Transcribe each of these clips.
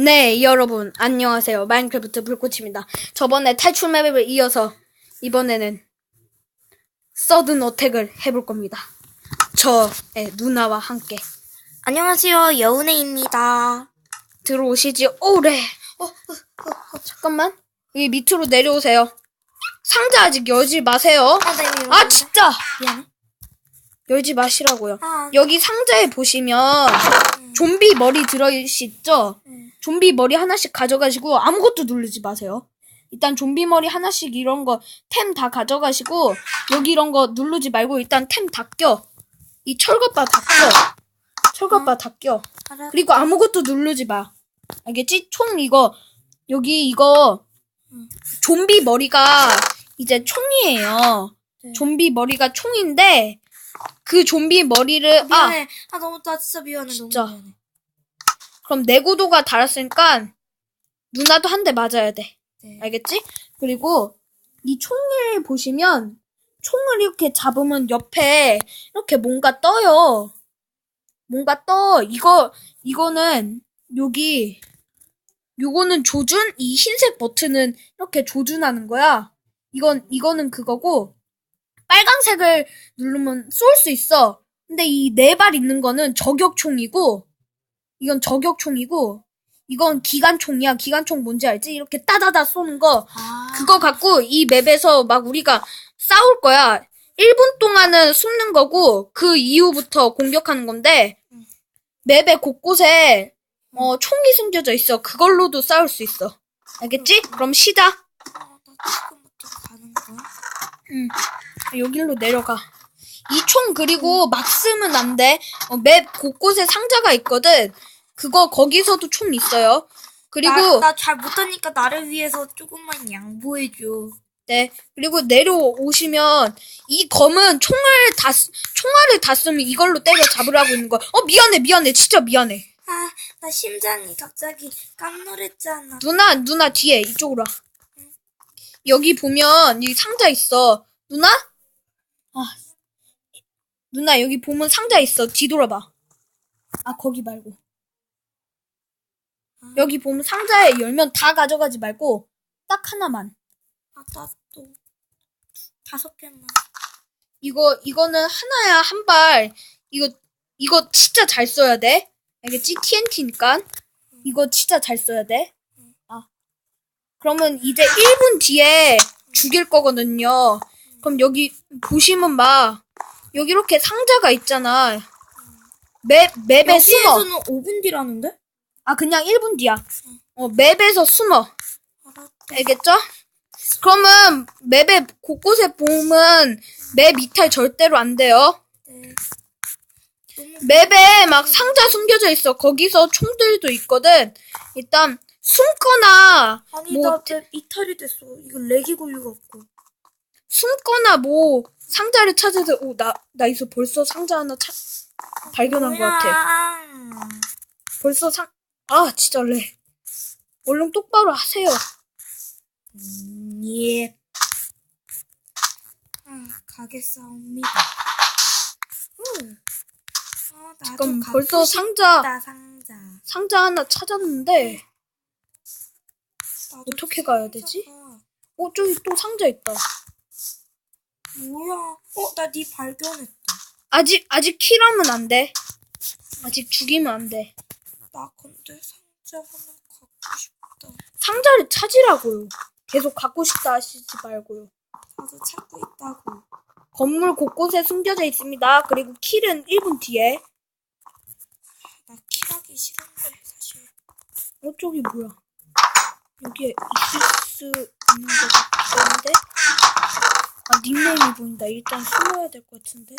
네, 여러분, 안녕하세요. 마인크래프트 불꽃입니다. 저번에 탈출 맵을 이어서 이번에는 서든 어택을 해볼 겁니다. 저의 누나와 함께 안녕하세요, 여운혜입니다. 들어오시지. 오래. 어, 어, 어, 어, 잠깐만. 여기 밑으로 내려오세요. 상자 아직 열지 마세요. 아, 네, 아, 진짜! 미안해. 열지 마시라고요. 아, 여기 상자에 보시면 좀비 머리 들어있죠? 음. 좀비 머리 하나씩 가져가시고 아무것도 누르지 마세요. 일단 좀비 머리 하나씩 이런 거 템 다 가져가시고 여기 이런 거 누르지 말고 일단 템 다 껴. 이 철갑바 다 껴. 철갑바 다 껴. 그리고 아무것도 누르지 마. 알겠지? 총 이거 여기 이거 음. 좀비 머리가 이제 총이에요. 네. 좀비 머리가 총인데 그 좀비 머리를 아 미안해. 아, 너무, 나 진짜 미안해. 진짜. 너무 미안해. 그럼 내구도가 달았으니까 누나도 한 대 맞아야 돼. 네. 알겠지? 그리고 이 총을 보시면 총을 이렇게 잡으면 옆에 이렇게 뭔가 떠요. 뭔가 떠. 이거 이거는 여기 요거는 조준 이 흰색 버튼은 이렇게 조준하는 거야. 이건 이거는 그거고 빨강색을 누르면 쏠 수 있어. 근데 이 네 발 있는 거는 저격총이고 이건 저격총이고 이건 기관총이야. 기관총 뭔지 알지? 이렇게 따다다 쏘는 거. 아, 그거 갖고 이 맵에서 막 우리가 싸울 거야. 1분 동안은 숨는 거고 그 이후부터 공격하는 건데 음. 맵의 곳곳에 어, 총이 숨겨져 있어. 그걸로도 싸울 수 있어. 알겠지? 그럼 시작. 아, 나 지금부터 가는 거야? 응. 여기로 내려가. 이 총 그리고 막 쓰면 안 돼. 어, 맵 곳곳에 상자가 있거든. 그거 거기서도 총 있어요. 그리고 나 잘 못하니까 나를 위해서 조금만 양보해줘. 네. 그리고 내려오시면 이 검은 총을 다 쓰- 총알을 다 쓰면 이걸로 때려 잡으라고 있는 거야. 어 미안해 미안해 진짜 미안해. 아, 나 심장이 갑자기 깜놀했잖아. 누나 누나 뒤에 이쪽으로 와. 여기 보면 이 상자 있어. 누나? 아 누나 여기 보면 상자 있어. 뒤돌아봐. 아 거기 말고. 여기 보면 상자에 열면 다 가져가지 말고 딱 하나만. 아, 나또 다섯 개만. 이거 이거는 하나야 한 발. 이거 이거 진짜 잘 써야 돼. 알겠지? TNT니까 이거 진짜 잘 써야 돼. 아 그러면 이제 1분 뒤에 죽일 거거든요. 그럼 여기 보시면 막 여기 이렇게 상자가 있잖아. 맵 맵에 숨어. 여기에서는 5분 뒤라는데? 아 그냥 1분 뒤야. 어 맵에서 숨어. 알겠죠? 그러면 맵에 곳곳에 보면 맵 이탈 절대로 안 돼요. 네. 너무 맵에 막 상자 숨겨져 있어. 거기서 총들도 있거든. 일단 숨거나 아니 뭐나내 이탈이 됐어. 이거 렉이 걸려갖고. 숨거나 뭐 상자를 찾아서 오나 나 이서 벌써 상자 하나 찾 발견한 것 같아. 벌써 상 아 진짜 래. 얼른 똑바로 하세요. 음, 예. 아, 가겠사옵니다. 후. 어, 나도 갖고 벌써 상자 싶다, 상자. 상자 하나 찾았는데 나도 어떻게 가야 되지? 상자가 어 저기 또 상자 있다. 뭐야? 어, 나 네 발견했다. 아직 아직 킬하면 안 돼. 아직 죽이면 안 돼. 나 근데 상자 하나 갖고 싶다. 상자를 찾으라고요. 계속 갖고 싶다 하시지 말고요. 나도 찾고 있다고. 건물 곳곳에 숨겨져 있습니다. 그리고 킬은 1분 뒤에. 나 킬하기 싫은데 사실. 어, 저기 뭐야? 여기에 있을 수 있는 것 같은데? 아, 닉네임이 보인다. 일단 숨어야 될 것 같은데?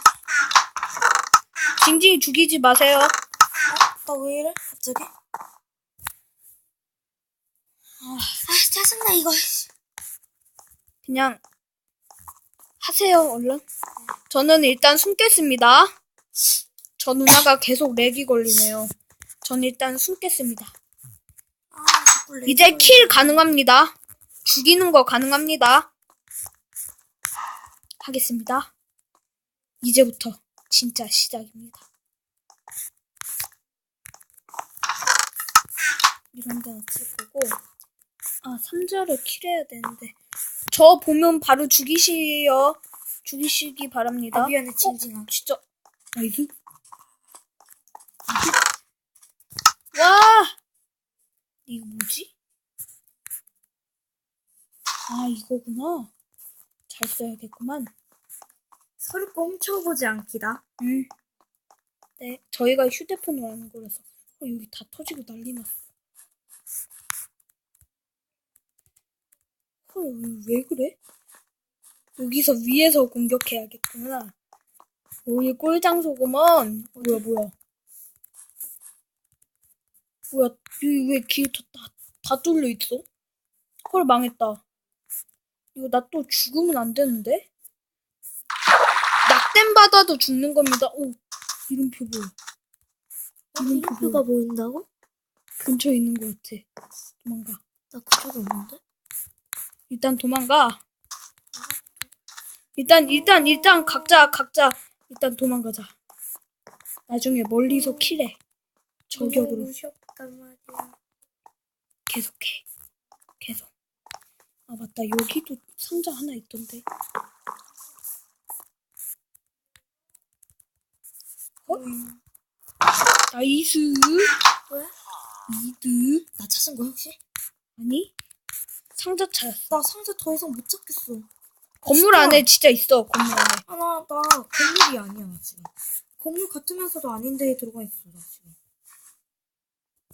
징징이 죽이지 마세요. 나왜 이래? 갑자기? 아, 짜증나 이거. 그냥 하세요, 얼른. 저는 일단 숨겠습니다. 저 누나가 계속 렉이 걸리네요. 전 일단 숨겠습니다. 아, 이제. 킬 가능합니다. 죽이는 거 가능합니다. 하겠습니다. 이제부터 진짜 시작입니다. 이런 데는 쓸 거고. 아, 상자를 킬해야 되는데. 저 보면 바로 죽이시요. 죽이시기 바랍니다. 아 미안해 징징아. 진짜 나이스 와 이거 뭐지? 아 이거구나 잘 써야겠구만 서로 꼼쳐보지 않기다. 음. 네 저희가 휴대폰으로 하는 거라서 어, 여기 다 터지고 난리 났어 헐, 왜 그래? 여기서 위에서 공격해야겠구나 여기 꿀장소구먼 뭐야 뭐야 뭐야 여기 왜길 다, 다 뚫려 있어? 헐 망했다 이거 나 또 죽으면 안 되는데? 받아도 죽는 겁니다 오 이름표 뭐야 이름표 이름표가 뭐야 보인다고? 근처에 있는 것 같아 도망가 나 그쪽에 없는데? 일단 도망가 일단 일단 일단 각자 각자 일단 도망가자 나중에 멀리서 킬해 저격으로 무섭단 말이야. 계속해. 계속. 아, 맞다. 여기도 상자 하나 있던데. 나이스. 왜? 이드. 나 찾은 거야 혹시? 아니? 상자 찾았어. 나 상자 더 이상 못 찾겠어. 건물 안에 진짜 있어. 건물 안에. 아, 나, 나 건물이 아니야, 나 지금. 건물 같으면서도 아닌 데에 들어가 있어, 나 지금.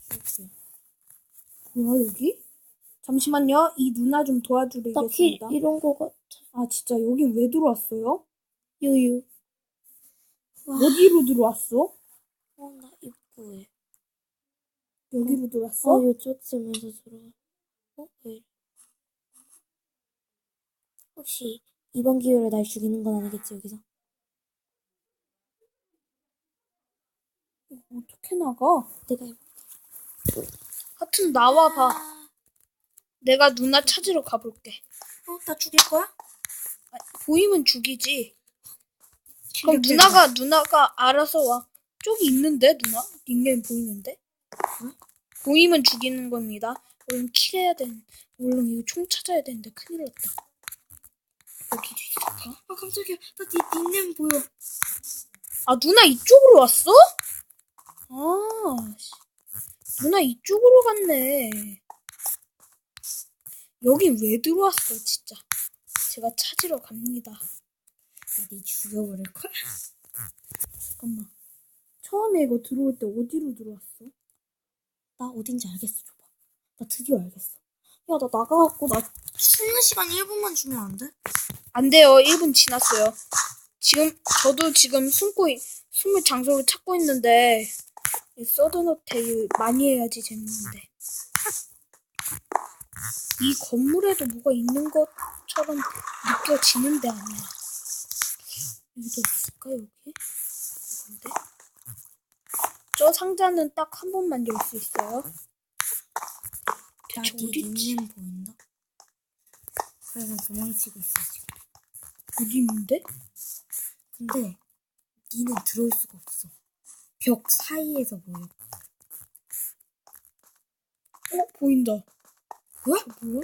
그렇지. 뭐야, 여기? 잠시만요. 이 누나 좀 도와주겠습니다. 이런 거 같아. 아, 진짜 여긴 왜 들어왔어요? 유유. 와. 어디로 들어왔어? 어, 나 입구에. 여기로 들어왔어? 어, 요쪽쯤에서 들어가. 어, 왜? 혹시 이번 기회로 날 죽이는 건 아니겠지, 여기서? 어떻게 나가? 내가 해볼게. 하여튼 나와 봐. 내가 누나 찾으러 가볼게. 어, 나 죽일 거야? 아, 보이면 죽이지. 그럼 누나가 누나가 알아서 와. 저기 있는데 누나 닉네임 보이는데? 보이면 죽이는 겁니다. 얼른 킬해야 된. 얼른 이거 총 찾아야 되는데 큰일 났다. 여기도 있을까? 아, 깜짝이야. 나 니, 닉네임 보여. 아 누나 이쪽으로 왔어? 아 씨. 누나 이쪽으로 갔네. 여긴 왜 들어왔어 진짜. 제가 찾으러 갑니다. 나니 죽여버릴걸? 잠깐만. 처음에 이거 들어올 때 어디로 들어왔어? 나 어딘지 알겠어, 줘봐. 나 드디어 알겠어. 야, 나 나가갖고 나 쉬는 시간 1분만 주면 안 돼? 안 돼요. 1분 지났어요. 지금 저도 지금 숨고 있- 숨을 장소를 찾고 있는데 이 서든어택 많이 해야지 재밌는데 이 건물에도 뭐가 있는 것처럼 느껴지는데 아니야. 여기도 있을까 여기? 이건데? 저 상자는 딱 한 번만 열 수 있어요. 대체 어디 있지? 닉네임 보인다? 그래서 도망치고 있어, 지금. 어디 있는데? 근데 니는 들어올 수가 없어. 벽 사이에서 보여. 어 보인다. 뭐야? 저 뭐야?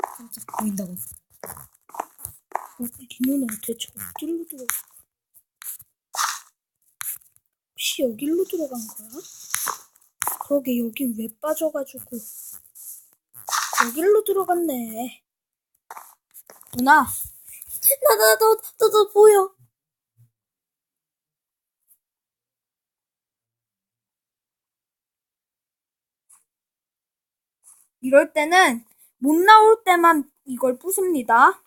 깜짝 보인다고. 누나 대체 어디로 들어? 혹시 여기로 들어간 거야? 그러게 여긴 왜 빠져가지고 여기로 들어갔네. 누나, 나, 나, 너, 너, 너 보여. 이럴 때는 못 나올 때만 이걸 부숩니다.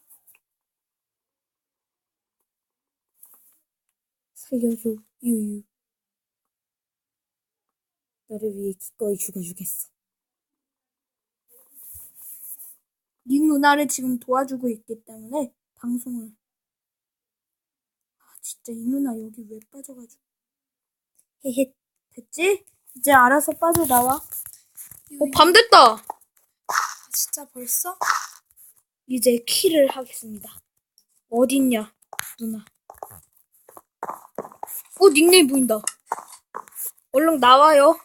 살려줘, 유유. 너를 위해 기꺼이 죽어주겠어. 네 누나를 지금 도와주고 있기 때문에 방송을. 아 진짜 이 누나 여기 왜 빠져가지고. 헤헤. 됐지? 이제 알아서 빠져나와. 어, 밤 됐다! 진짜 벌써? 이제 키를 하겠습니다. 어딨냐, 누나. 어, 닉네임 보인다. 얼른 나와요.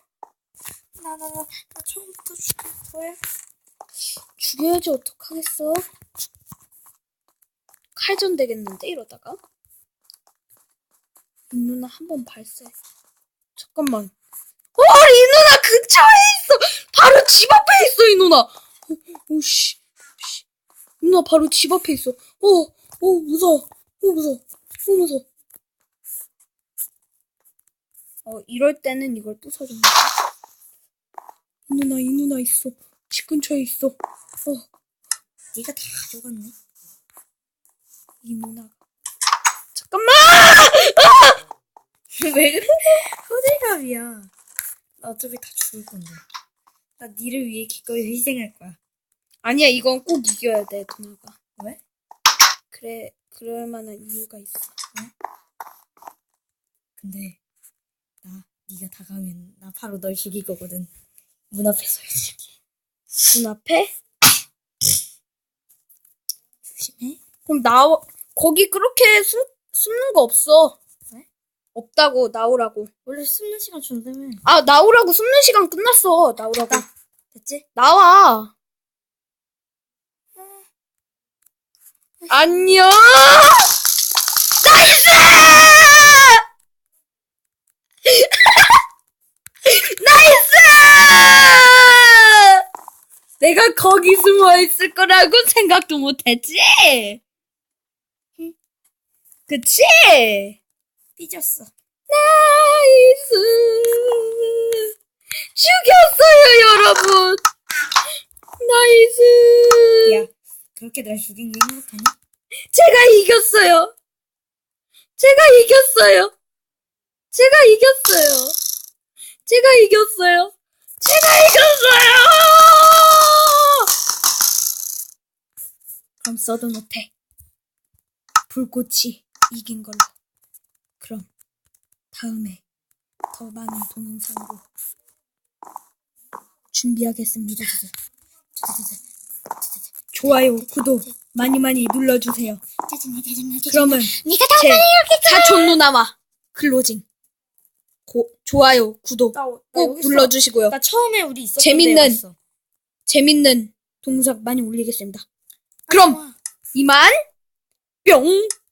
나 나, 나, 나, 나 처음부터 죽일 거야. 죽여야지 어떡하겠어? 칼전 되겠는데 이러다가 이 누나 한 번 발사. 잠깐만. 어, 이 누나 근처에 있어. 바로 집 앞에 있어 이 누나. 어, 오씨, 씨. 이 누나 바로 집 앞에 있어. 어, 어 무서워. 어 무서워. 어 무서워. 어 이럴 때는 이걸 거야. 이 누나 이 누나 있어. 집 근처에 있어. 어. 네가 다 가져갔네. 이 누나가 잠깐만 왜 그래? 호들갑이야. 나 어차피 다 죽을 건데. 나 니를 위해 기꺼이 희생할 거야. 아니야 이건 꼭 이겨야 돼 누나가 왜? 그래 그럴 만한 이유가 있어 근데 나 네가 다가오면 나 바로 널 죽일 거거든. 문 앞에서 해줄게. 눈앞에 조심해. 그럼 나와 거기 그렇게 숨, 숨는 거 없어 왜? 없다고 나오라고 원래 숨는 시간 준다며. 아 나오라고 숨는 시간 끝났어 나오라고 됐다. 됐지? 나와 안녕 나이스 나이스 내가 거기 숨어 있을 거라고 생각도 못했지 그치 삐졌어. 나이스 죽였어요 여러분 나이스 야, 그렇게 날 죽인 게 행복하니? 제가 이겼어요. 제가 이겼어요. 제가 이겼어요. 제가 이겼어요. 제가 이겼어요. 그럼 써도 못해. 불꽃이 이긴 걸로. 그럼 다음에 더 많은 동영상으로 준비하겠습니다. 좋아요, 구독 많이 많이 눌러주세요. 짜증나, 짜증나, 짜증나. 그러면 네가 제 사촌 누나와 클로징 고, 좋아요 구독 나, 나 꼭 여기 있어. 눌러주시고요 나 처음에 우리 있었던 재밌는-. 재밌는 동작 많이 올리겠습니다 그럼 아, 이만 뿅